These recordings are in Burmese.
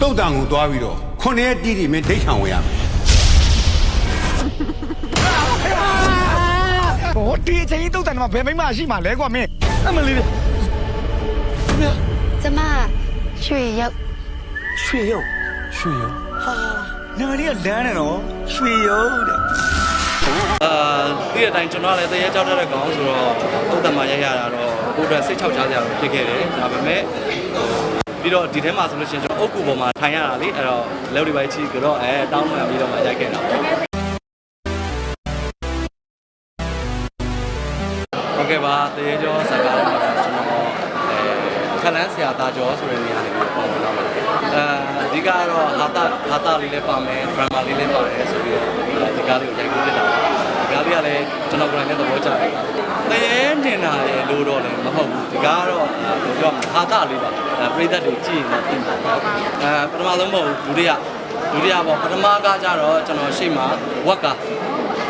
တုတ်တန်ကိုသွားပြီးတော့ခုနှစ်ရက်တိတိမင်းဒိတ်ခံဝင်ရမယ်ဟိုဒီအချိန်ကြီးတုတ်တန်မှာဘယ်မိမရှိမှာလဲကွာမင်းအမလေးကျမရွှေရုပ်ရွှေရုပ်ရွှေရောဟာနာမည်ကလမ်းနေတော့ရွှေရုပ်တဲ့အာဒီအတိုင်းကျွန်တော်လည်းတရေကြောက်တတ်တဲ့ကောင်ဆိုတော့ဥဒ္ဒမရိုက်ရတာတော့ကိုယ်အတွက်စိတ်ချောက်ချစရာတော့ဖြစ်ခဲ့တယ်ဒါပေမဲ့ ပြီးတော့ဒီထဲမှာဆိုလို့ရှိရင်ကျွန်တော်အုတ်ကူပေါ်မှာထိုင်ရတာလေအဲ့တော့လက်တွေပိုင်းချီကတော့အဲတောင်းမှန်ပြီးတော့မှရိုက်ခဲ့တာပေါ့ဟုတ်ကဲ့ပါတရေကျော်စကားတော့ကျွန်တော်အဲခလန်းဆရာသားကျော်ဆိုတဲ့နေရာလေးကိုပေါ့တော့ပါတယ်အဲဒီကတော့ဟာတာဟာတာလေးလည်းပါမယ်ဒရမာလေးလည်းပါတယ်ဆိုပြီးတော့ဒီကားလေးကိုရိုက်ကူးဖြစ်တာပါ ဒါလေးကလည်း ကျွန်တော်ကိုယ်တိုင်လည်းသဘောကျတယ်။တရေနေတာလေလို့တော့လည်းမဟုတ်ဘူး။ဒီကားကတော့ပြောဟာတာလေးပါ။အဲပရိသတ်တွေကြည့်ရင်တော့သိမှာပေါ့။အဲပထမဆုံးမဟုတ်ဘူးဒုတိယဒုတိယပေါ့ပထမကကြတော့ကျွန်တော်ရှေ့မှာဝက်က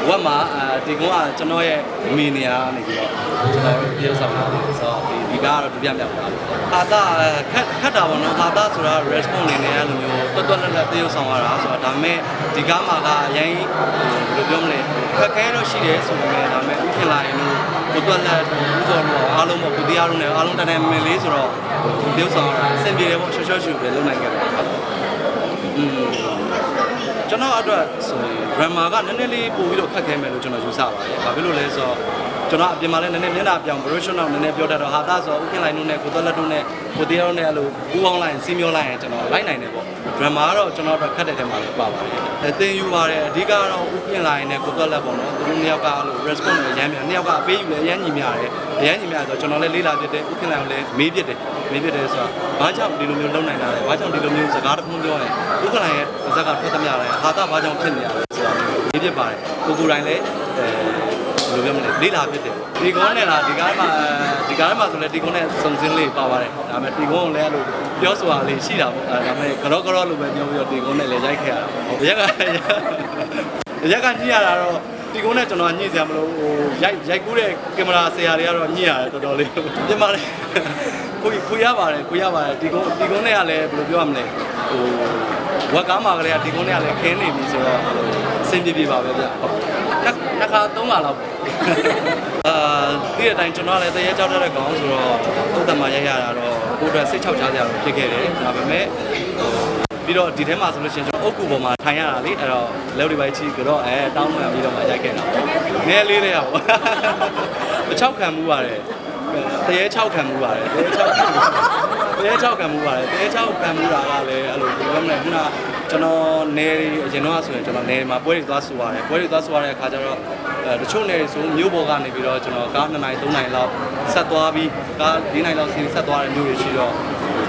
ဝက်မှာအဲ ဒီကုန်းကကျွန်တော်ရဲ့အမီနေရာကနေပြီးတော့ကျွန်တော်ပြုတ်ဆောင်တာဆိုတော့ဒီဒီကားကတော့ဒုတိယမြောက်ပါ။ဟာတာခက်ခက်တာပေါ့နော်။ဟာတာဆိုတာ response နေနေရလိုမျိုးတွတ်တွတ်လက်လက်ပြုတ်ဆောင်ရတာဆိုတော့ဒါပေမဲ့ဒီကားမှာကအရင်ဘယ်လိုပြောမလဲခက်ခဲတော့ရှိတယ်ဆိုပေမဲ့ဒါပေမဲ့ဥခင်လာရင်လို့ကိုတွက်လက်ဦးစောတော့အားလုံးပေါ့ကိုတရားလုံးနဲ့အားလုံးတန်းတန်းမင်လေးဆိုတော့ပြုတ်ဆောင်ရတာအဆင်ပြေတယ်ပေါ့ရှော့ရှော့ရှူပဲလုပ်နိုင်ခဲ့တယ်อืม ကျွန်တော်အတွက်ဆိုရင် drama ကနည်းနည်းလေးပို့ပြီးတော့ခက်ခဲမယ်လို့ကျွန်တော်ယူဆပါတယ်။ဘာဖြစ်လို့လဲဆိုတော့ကျွန်တော်အပြင်မှာလည်းနည်းနည်းမျက်နှာပြောင် professional နည်းနည်းပြောတတ်တော့ဟာသားဆိုဥခင်လိုက်လို့နဲ့ကိုသွက်လက်တို့နဲ့ကိုတရားတို့နဲ့အဲ့လိုပူပေါင်းလိုက်ရင်စီးမျောလိုက်ရင်ကျွန်တော်လိုက်နိုင်တယ်ပေါ့ drama ကတော့ကျွန်တော်အတွက်ခက်တဲ့ထဲမှာလည်းပါပါတယ်။အသင်ယူပါတယ်အဓိကတော့ဥခင်လိုက်နဲ့ကိုသွက်လက်ပေါ့နော်သူတို့နှစ်ယောက်ကအဲ့လို response နဲ့ရမ်းမြန်နှစ်ယောက်ကအပေးယူလဲရမ်းညီမြတယ်အရမ်းညီမြဆိုတော့ကျွန်တော်လည်းလေးလာပြတယ်ဥခင်လိုက်ကိုလည်းမေးပြတယ်မေးပြတယ်ဆိုတော့ဘာကြောင့်ဒီလိုမျိုးလုပ်နိုင်တာလဲဘာကြောင့်ဒီလိုမျိုးစကားတစ်ခုပြောရင်ဥခင်လိုက်ရဲ့ဇက်ကထွက်သမျှလဲဟာသားဘာကြောင့်ဖြစ်နေရလဲဆိုတာမေးပြပါတယ်ကိုကိုတိုင်းလည်းအဲ ဘယ်လိုပြောမလဲလေးလာဖြစ်တယ်ဒီကုန်းနဲ့လားဒီကားမှာဒီကားမှာဆိုလဲဒီကုန်းနဲ့စုံစင်းလေးပါပါတယ်ဒါပေမဲ့ဒီကုန်းကိုလည်းအဲ့လိုပြောဆိုတာလေးရှိတာပေါ့အဲဒါပေမဲ့ကတော့ကတော့လိုပဲပြောပြီးတော့ဒီကုန်းနဲ့လည်းရိုက်ခဲ့ရတာပေါ့ရက်ကရက်ကညှိရတာတော့ဒီကုန်းနဲ့ကျွန်တော်ညှိစရာမလိုဟိုရိုက်ရိုက်ကူးတဲ့ကင်မရာဆရာတွေကတော့ညှိရတယ်တော်တော်လေးပြင်ပါလေကိုကိုရပါတယ်ကိုရပါတယ်ဒီကုန်းဒီကုန်းနဲ့ကလည်းဘယ်လိုပြောရမလဲဟိုဝက်ကားမှာကလေးကဒီကုန်းနဲ့ကလည်းခင်းနေပြီဆိုတော့အဆင်ပြေပြေပါပဲဗျဟုတ်နှစ်နှစ်ခါသုံးခါလောက်ပေါ့ အာဒီအတိုင်းကျွန်တော်လည်းတရေကြောက်တတ်တဲ့ကောင်ဆိုတော့ဥဒ္ဒမရိုက်ရတာတော့ကိုယ်အတွက်စိတ်ချောက်ချစရာတော့ဖြစ်ခဲ့တယ်ဒါပေမဲ့ဟိုပြီးတော့ဒီထဲမှာဆိုလို့ရှိရင်ကျွန်တော်အုတ်ကူပေါ်မှာထိုင်ရတာလေအဲ့တော့လက်တွေပိုင်းချီကတော့အဲတောင်းမှန်ပြီးတော့မှရိုက်ခဲ့တာပေါ့ငယ်လေးလေးရပေါ့မချောက်ခံမှုပါတယ်တရေချောက်ခံမှုပါတယ်တရေချောက်တရေချောက်ခံမှုပါတယ်တရေချောက်ခံမှုတာကလည်းအဲ့လိုပြောမလဲခုန ကျွန်တော်နေအရင်တော့ဆိုရင်ကျွန်တော်နေမှာပွဲတွေသွားဆူရတယ်ပွဲတွေသွားဆူရတဲ့အခါကျတော့အဲတချို့နေတွေဆိုမျိုးပေါ်ကနေပြီးတော့ကျွန်တော်ကား2နိုင်3နိုင်လောက်ဆက်သွားပြီးကား4နိုင်လောက်စီးဆက်သွားတဲ့မျိုးတွေရှိတော့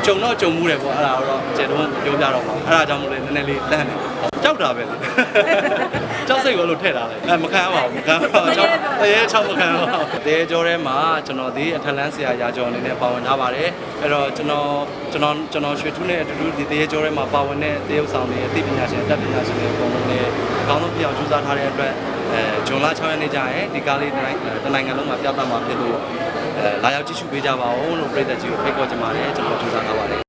ကြုံတော့ကြုံမှုတယ်ပေါ့အဲ့ဒါတော့ကျေတော့ပြောပြတော့ပါအဲ့ဒါကြောင့်မို့လဲနည်းနည်းလေးလန့်နေကြောက်တာပဲလေကြောက် စိတ်ကိုလို့ထည့်ထားလိုက်အဲမခံရပါဘူးမခံရပါဘူးကြောက်တရေချောက်မခံရပါဘူးတဲကြောထဲမှာကျွန်တော်ဒီအထက်လန်းဆရာရာကျော်အနေနဲ့ပါဝင်ထားပါတယ်အဲ့တော့ကျွန်တော်ကျွန်တော်ကျွန်တော်ရွှေထူးနဲ့အတူတူဒီတဲကြောထဲမှာပါဝင်တဲ့တရုပ်ဆောင်တွေအသိပညာရှင်တက်ပညာရှင်တွေအကုန်လုံးနဲ့အကောင်းဆုံးပြအောင်ကြိုးစားထားတဲ့အတွက်အဲဂျွန်လ6ရက်နေ့ကျရင်ဒီကားလေးတိုင်းတနိုင်ငံလုံးမှာပြသမှာဖြစ်လို့အဲလာရောက်ကြည့်ရှုပေးကြပါဦးလို့ပြည်သက်ကြီးကိုဖိတ်ခေါ်ချင်ပါတယ်ကျွန်တော်ကြိုးစားထားပါတယ်